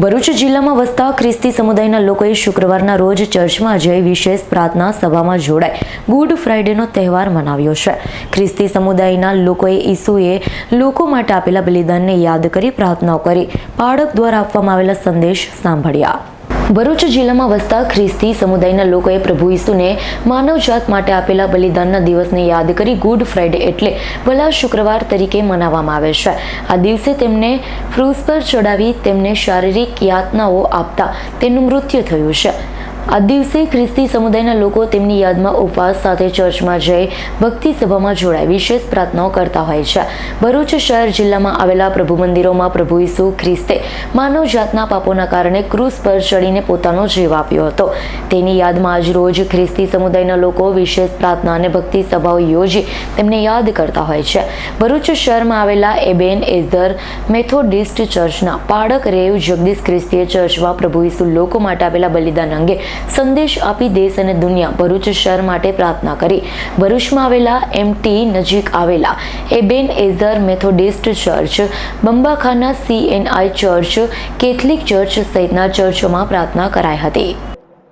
ભરૂચ જિલ્લામાં વસતા ખ્રિસ્તી સમુદાયના લોકોએ શુક્રવારના રોજ ચર્ચમાં જઈ વિશેષ પ્રાર્થના સભામાં જોડાઈ ગુડ ફ્રાઇડેનો તહેવાર મનાવ્યો છે. ખ્રિસ્તી સમુદાયના લોકોએ ઈસુએ લોકો માટે આપેલા બલિદાનને યાદ કરી પ્રાર્થનાઓ કરી. પાળક દ્વારા આપવામાં આવેલા સંદેશ સાંભળ્યા. ભરૂચ જિલ્લામાં વસતા ખ્રિસ્તી સમુદાયના લોકોએ પ્રભુ ઈસુને માનવજાત માટે આપેલા બલિદાનના દિવસને યાદ કરી ગુડ ફ્રાઇડે એટલે ભલા શુક્રવાર તરીકે મનાવવામાં આવે છે. આ દિવસે તેમને ક્રૂઝ પર ચડાવી તેમને શારીરિક યાતનાઓ આપતા તેનું મૃત્યુ થયું છે. આ દિવસે ખ્રિસ્તી સમુદાયના લોકો તેમની યાદમાં ઉપવાસ સાથે ચર્ચમાં જઈ ભક્તિ સભામાં જોડાઈ વિશેષ પ્રાર્થનાઓ કરતા હોય છે. ભરૂચ શહેર જિલ્લામાં આવેલા પ્રભુ મંદિરોમાં પ્રભુ ઈસુ ખ્રિસ્તે માનવ જાતના પાપોના કારણે ક્રૂઝ પર ચડીને પોતાનો જીવ આપ્યો હતો. તેની યાદમાં આજ રોજ ખ્રિસ્તી સમુદાયના લોકો વિશેષ પ્રાર્થના અને ભક્તિ સભાઓ યોજી તેમને યાદ કરતા હોય છે. ભરૂચ શહેરમાં આવેલા એબેન એઝર મેથોડિસ્ટ ચર્ચના પાડક રેવ જગદીશ ખ્રિસ્તીય ચર્ચમાં પ્રભુ ઈસુ લોકો માટે આપેલા બલિદાન અંગે સંદેશ આપી દેશ અને દુનિયા ભરૂચ શહેર માટે પ્રાર્થના કરી. ભરૂચમાં આવેલા એમટી નજીક આવેલા Ebenezer Methodist church Bambakhana CNI church Catholic church સહિતના ચર્ચોમાં પ્રાર્થના કરાઈ હતી.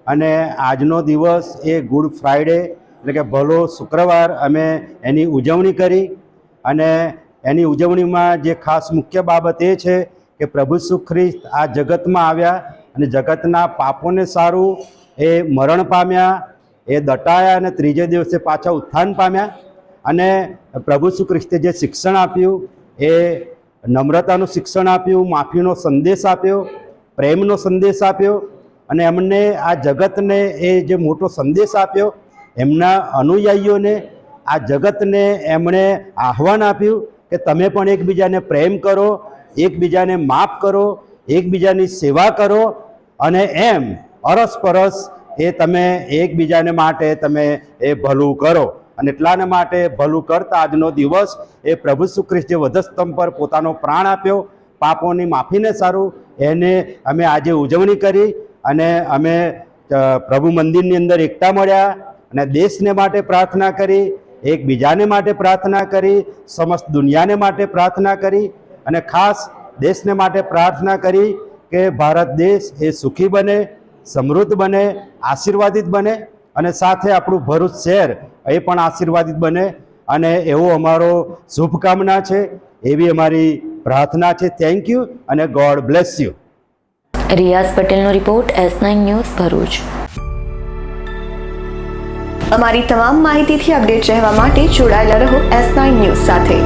અને આજનો દિવસ એ ગુડ ફ્રાઈડે એટલે કે ભલો શુક્રવાર અમે એની ઉજવણી કરી અને એની ઉજવણીમાં જે ખાસ મુખ્ય બાબત એ છે કે પ્રભુ સુખ્રિસ્ત આ જગતમાં આવ્યા અને જગતના પાપોને સારું, એ મરણ પામ્યા, એ દટાયા અને ત્રીજે દિવસે પાછા ઉત્થાન પામ્યા. અને પ્રભુ શ્રી ખ્રિસ્તે જે શિક્ષણ આપ્યું, એ નમ્રતાનું શિક્ષણ આપ્યું, માફીનો સંદેશ આપ્યો, પ્રેમનો સંદેશ આપ્યો અને એમને આ જગતને એ જે મોટો સંદેશ આપ્યો, એમના અનુયાયીઓને આ જગતને એમણે આહવાન આપ્યું કે તમે પણ એકબીજાને પ્રેમ કરો, એકબીજાને માફ કરો, એકબીજાની સેવા કરો અને એમ અરસપરસ એ તમે એકબીજાને માટે તમે એ ભલું કરો. અને એટલાને માટે ભલું કરતા આજનો દિવસ એ પ્રભુ શ્રી ખ્રિસ્ત વધસ્તંભ પર પોતાનો પ્રાણ આપ્યો. પાપોની માફીને સારું. એને અમે આજે ઉજવણી કરી અને અમે પ્રભુ મંદિરની અંદર એકતા મળ્યા અને દેશને માટે પ્રાર્થના કરી, એકબીજાને માટે પ્રાર્થના કરી, સમસ્ત દુનિયાને માટે પ્રાર્થના કરી અને ખાસ દેશને માટે પ્રાર્થના કરી. કે ભારત દેશ એ સુખી બને સમૃદ્ધ બને આશીર્વાદિત બને અને સાથે આપણું ભરૂચ શહેર એ પણ આશીર્વાદિત બને અને એવો અમારો શુભકામના છે એવી અમારી પ્રાર્થના છે. થેન્ક યુ અને ગોડ બ્લેસ યુ રિયાઝ પટેલનો report S nine news Bharuch. અમારી તમામ માહિતીથી અપડેટ રહેવા માટે જોડાયેલા રહો એસ નાઇન ન્યૂઝ સાથે.